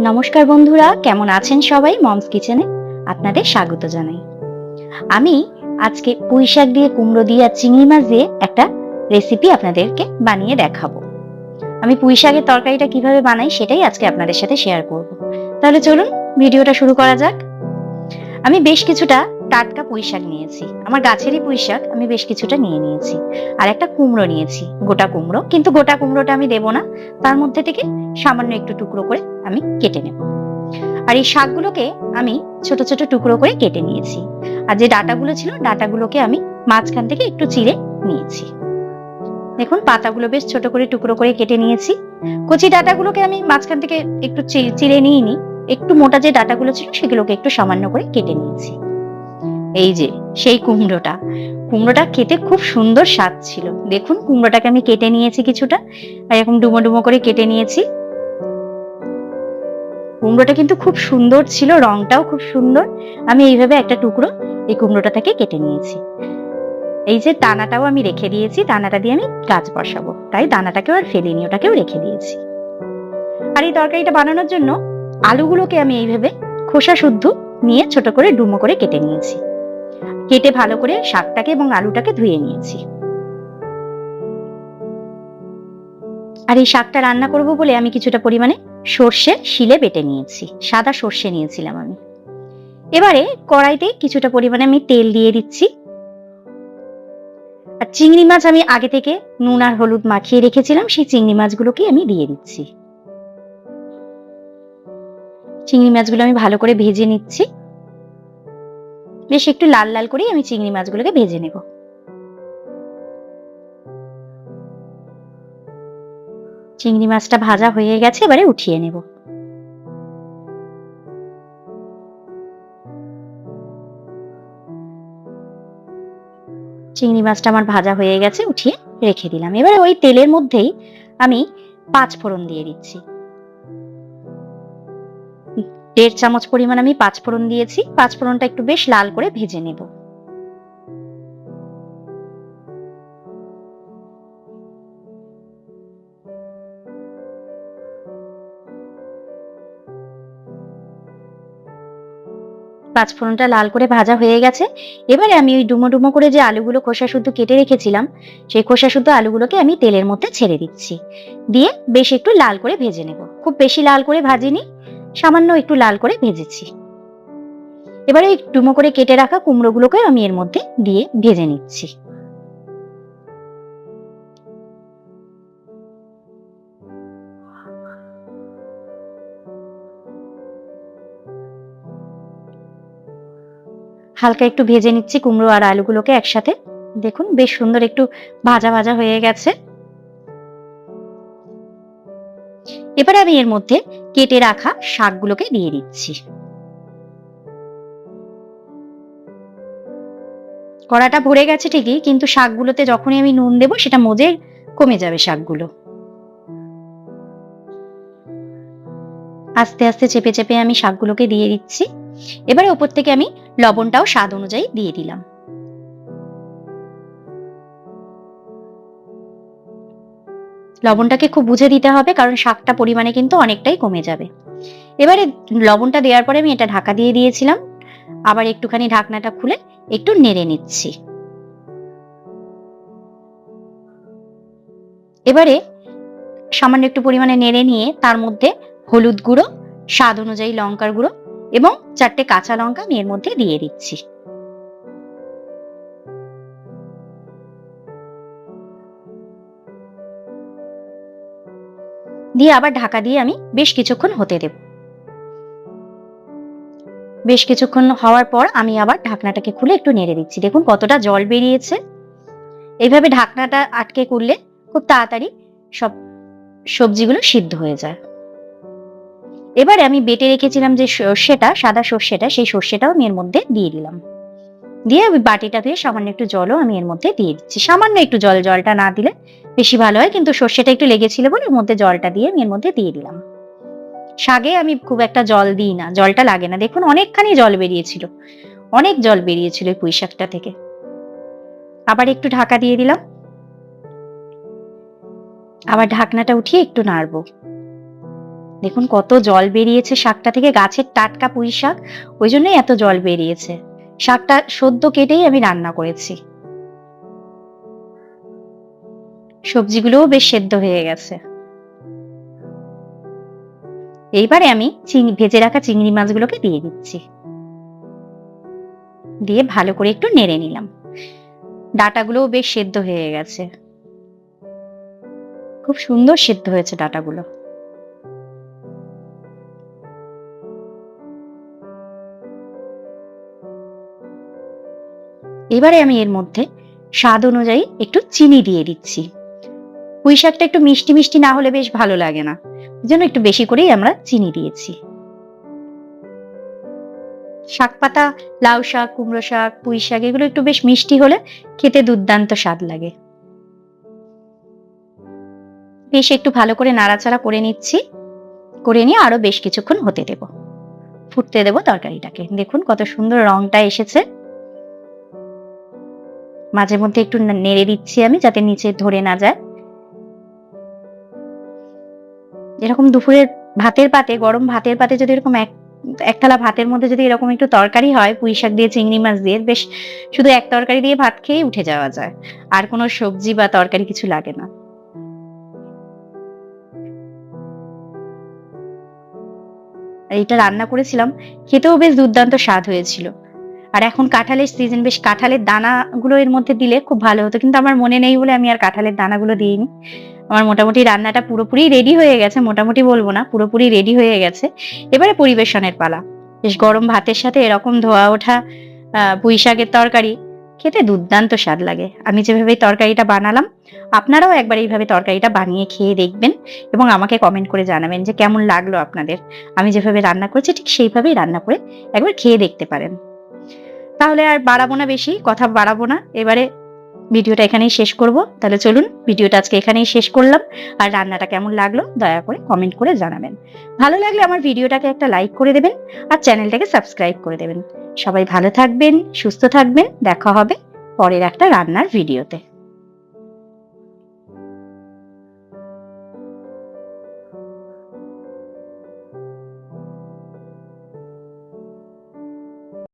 নমস্কার বন্ধুরা, কেমন আছেন সবাই? মমস কিচেনে আপনাদের স্বাগত জানাই। আমি আজকে পুঁই শাক দিয়ে কুমড়ো দিয়ে আর চিংড়ি মাছ দিয়ে একটা রেসিপি আপনাদেরকে বানিয়ে দেখাবো। আমি পুঁই শাকের তরকারিটা কীভাবে বানাই সেটাই আজকে আপনাদের সাথে শেয়ার করব। তাহলে চলুন, ভিডিওটা শুরু করা যাক। আমি বেশ কিছুটা টাটকা পুঁই শাক নিয়েছি। আমার গাছেরই পুঁই শাক আমি বেশ কিছুটা নিয়ে নিয়েছি। আর একটা কুমড়ো নিয়েছি, গোটা কুমড়ো। কিন্তু গোটা কুমড়োটা আমি দেবো না। তার মধ্যে থেকে সামান্য একটু টুকরো করে আমি কেটে নেব। আর এই শাকগুলোকে আমি ছোট ছোট টুকরো করে কেটে নিয়েছি। আর যে ডাটাগুলো ছিল, ডাটাগুলোকে আমি মাঝখান থেকে একটু চিড়ে নিয়েছি। দেখুন, পাতাগুলো বেশ ছোট করে টুকরো করে কেটে নিয়েছি। কচি ডাটাগুলোকে আমি মাঝখান থেকে একটু চিড়ে নিয়ে নি একটু মোটা যে ডাটাগুলো ছিল, সেগুলোকে একটু সামান্য করে কেটে নিয়েছি। এই যে, সেই কুমড়োটা। কুমড়োটা খেতে খুব সুন্দর স্বাদ ছিল। দেখুন, কুমড়োটাকে আমি কেটে নিয়েছি কিছুটা। এরকম ডুমো ডুমো করে কেটে নিয়েছি। কুমড়োটা কিন্তু খুব সুন্দর ছিল, রংটাও খুব সুন্দর। আমি এইভাবে একটা টুকরো এই কুমড়োটা থেকে কেটে নিয়েছি। এই যে, দানাটাও আমি রেখে দিয়েছি। দানাটা দিয়ে আমি গাছ বসাবো। তাই দানাটাকেও আর ফেলিনি, ওটাকেও রেখে দিয়েছি। আর এই তরকারিটা বানানোর জন্য আলুগুলোকে আমি এইভাবে খোসা শুদ্ধ নিয়ে ছোট করে ডুমো করে কেটে নিয়েছি। কেটে ভালো করে শাকটাকে এবং আলুটাকে ধুয়ে নিয়েছি। আর এই শাকটা রান্না করব বলে আমি কিছুটা পরিমাণে সর্ষে, শিলে বেটে নিয়েছি। সাদা সর্ষে নিয়েছিলাম আমি। এবারে কড়াইতে কিছুটা পরিমাণে আমি তেল দিয়ে দিচ্ছি। আর চিংড়ি মাছ আমি আগে থেকে নুন আর হলুদ মাখিয়ে রেখেছিলাম, সেই চিংড়ি মাছগুলোকে আমি দিয়ে দিচ্ছি। চিংড়ি মাছগুলো আমি ভালো করে ভেজে নিচ্ছি। বেশ একটু লাল লাল করেই আমি চিংড়ি মাছগুলোকে ভেজে নেব। চিংড়ি মাছটা ভাজা হয়ে গেছে, এবারে উঠিয়ে নেব। চিংড়ি মাছটা আমার ভাজা হয়ে গেছে, উঠিয়ে রেখে দিলাম। এবারে ওই তেলের মধ্যেই আমি পাঁচ ফোড়ন দিয়ে দিচ্ছি। দেড় চামচ পরিমাণ আমি পাঁচ ফোড়ন দিয়েছি। পাঁচ ফোড়নটা একটু বেশ লাল করে ভেজে নেব। পাঁচ ফোড়নটা লাল করে ভাজা হয়ে গেছে। এবারে আমি ওই ডুমো ডুমো করে যে আলুগুলো খোসা শুদ্ধ কেটে রেখেছিলাম, সেই খোসা শুদ্ধ আলুগুলোকে আমি তেলের মধ্যে ছেড়ে দিচ্ছি। দিয়ে বেশ একটু লাল করে ভেজে নেব। খুব বেশি লাল করে ভাজিনি সামান্য একটু লাল করে ভেজেছি। এবারে ডুমো করে কেটে রাখা কুমড়োগুলোকে আমি এর মধ্যে দিয়ে ভেজে নিচ্ছি। হালকা একটু ভেজে নিচ্ছি কুমড়ো আর আলুগুলোকে একসাথে। দেখুন, বেশ সুন্দর একটু ভাজা ভাজা হয়ে গেছে। এবারে আমি এর মধ্যে কেটে রাখা শাকগুলোকে দিয়ে দিচ্ছি। কড়াটা ভরে গেছে ঠিকই, কিন্তু শাকগুলোতে যখনই আমি নুন দেবো সেটা মজে কমে যাবে শাকগুলো। আস্তে আস্তে চেপে চেপে আমি শাকগুলোকে দিয়ে দিচ্ছি। এবারে উপর থেকে আমি লবণটাও স্বাদ অনুযায়ী দিয়ে দিলাম। লবণটাকে খুব বুঝে দিতে হবে, কারণ শাকটা পরিমাণে কিন্তু অনেকটাই কমে যাবে। এবারে লবণটা দেওয়ার পরে আমি এটা ঢাকা দিয়ে দিয়েছিলাম। আবার একটুখানি ঢাকনাটা খুলে একটু নেড়ে নিচ্ছি। এবারে সামান্য একটু পরিমাণে নেড়ে নিয়ে তার মধ্যে হলুদ গুঁড়ো, স্বাদ অনুযায়ী লঙ্কার গুঁড়ো এবং চারটে কাঁচা লঙ্কা আমি এর মধ্যে দিয়ে দিচ্ছি। দিয়ে আবার ঢাকা দিয়ে আমি বেশ কিছুক্ষণ হতে দেব। বেশ কিছুক্ষণ হওয়ার পর আমি আবার ঢাকনাটাকে খুলে একটু নেড়ে দিচ্ছি। দেখুন কতটা জল বেরিয়েছে। এইভাবে ঢাকনাটা আটকে করলে খুব তাড়াতাড়ি সব সবজিগুলো সিদ্ধ হয়ে যায়। এবারে আমি বেটে রেখেছিলাম যে সর্ষেটা সাদা সর্ষেটা, সেই সর্ষেটাও আমি এর মধ্যে দিয়ে দিলাম। দিয়ে ওই বাটিটা ধুয়ে সামান্য একটু জলও আমি এর মধ্যে দিয়ে দিচ্ছি। সামান্য একটু জল, জলটা না দিলে বেশি ভালো হয়, কিন্তু সর্ষেটা একটু লেগেছিল বলে এর মধ্যে জলটা দিয়ে আমি এর মধ্যে দিয়ে দিলাম। শাগে আমি খুব একটা জল দিই না, জলটা লাগে না। দেখুন, অনেকখানি জল বেরিয়েছিল, অনেক জল বেরিয়েছিল এই পুঁই শাকটা থেকে। আবার একটু ঢাকা দিয়ে দিলাম। আবার ঢাকনাটা উঠিয়ে একটু নাড়বো। দেখুন, কত জল বেরিয়েছে শাকটা থেকে, গাছের টাটকা পুঁই শাক, ওই জন্যই এত জল বেরিয়েছে। শাকটা সদ্য কেটেই আমি রান্না করেছি। সবজিগুলোও বেশ সেদ্ধ হয়ে গেছে। এইবারে আমি চিং- ভেজে রাখা চিংড়ি মাছগুলোকে দিয়ে দিচ্ছি। দিয়ে ভালো করে একটু নেড়ে নিলাম। ডাটাগুলোও বেশ সেদ্ধ হয়ে গেছে। খুব সুন্দর সেদ্ধ হয়েছে ডাটাগুলো। এবারে আমি এর মধ্যে স্বাদ অনুযায়ী একটু চিনি দিয়ে দিচ্ছি। পুঁই শাকটা একটু মিষ্টি মিষ্টি না হলে বেশ ভালো লাগে না। ওই জন্য একটু বেশি করেই আমরা চিনি দিয়েছি। শাক পাতা, লাউ শাক, কুমড়ো শাক, পুঁই শাক এগুলো একটু বেশ মিষ্টি হলে খেতে দুর্দান্ত স্বাদ লাগে। বেশ একটু ভালো করে নাড়াচাড়া করে নিচ্ছি। করে নিয়ে আরও বেশ কিছুক্ষণ হতে দেব। ফুটতে দেব তরকারিটাকে। দেখুন কত সুন্দর রংটা এসেছে। মাঝে মধ্যে একটু নেড়ে দিচ্ছি আমি যাতে নিচে ধরে না যায়। এরকম দুপুরের ভাতের পাতে, গরম ভাতের পাতে যদি এরকম এক এক থালা ভাতের মধ্যে যদি এরকম একটু তরকারি হয়, পুঁই শাক দিয়ে, চিংড়ি মাছ দিয়ে, বেশ শুধু এক তরকারি দিয়ে ভাত খেয়ে উঠে যাওয়া যায়। আর কোনো সবজি বা তরকারি কিছু লাগে না। এটা রান্না করেছিলাম, খেতেও বেশ দুর্দান্ত স্বাদ হয়েছিল। আর এখন কাঁঠালের সিজন বেশ কাঁঠালের দানাগুলো এর মধ্যে দিলে খুব ভালো হতো। কিন্তু আমার মনে নেই বলে আমি আর কাঁঠালের দানাগুলো দিইনি। আমার মোটামুটি রান্নাটা পুরোপুরি রেডি হয়ে গেছে, মোটামুটি বলব না, পুরোপুরি রেডি হয়ে গেছে। এবারে পরিবেশনের পালা। বেশ গরম ভাতের সাথে এরকম ধোয়া ওঠা পুঁই শাকের তরকারি, খেতে দুর্দান্ত স্বাদ লাগে। আমি যেভাবে তরকারিটা বানালাম, আপনারাও একবার এইভাবে তরকারিটা বানিয়ে খেয়ে দেখবেন এবং আমাকে কমেন্ট করে জানাবেন যে কেমন লাগল আপনাদের। আমি যেভাবে রান্না করেছি, ঠিক সেইভাবেই রান্না করে একবার খেয়ে দেখতে পারেন। তাহলে আর বাড়াবো না বেশি, কথা বাড়াবো না। এবারে ভিডিওটা এখানেই শেষ করব। তাহলে চলুন, ভিডিওটা আজকে এখানেই শেষ করলাম। আর রান্নাটা কেমন লাগল, দয়া করে কমেন্ট করে জানাবেন। ভালো লাগলে আমার ভিডিওটাকে একটা লাইক করে দেবেন আর চ্যানেলটাকে সাবস্ক্রাইব করে দেবেন। সবাই ভালো থাকবেন, সুস্থ থাকবেন, দেখা হবে পরের একটা রান্নার ভিডিওতে।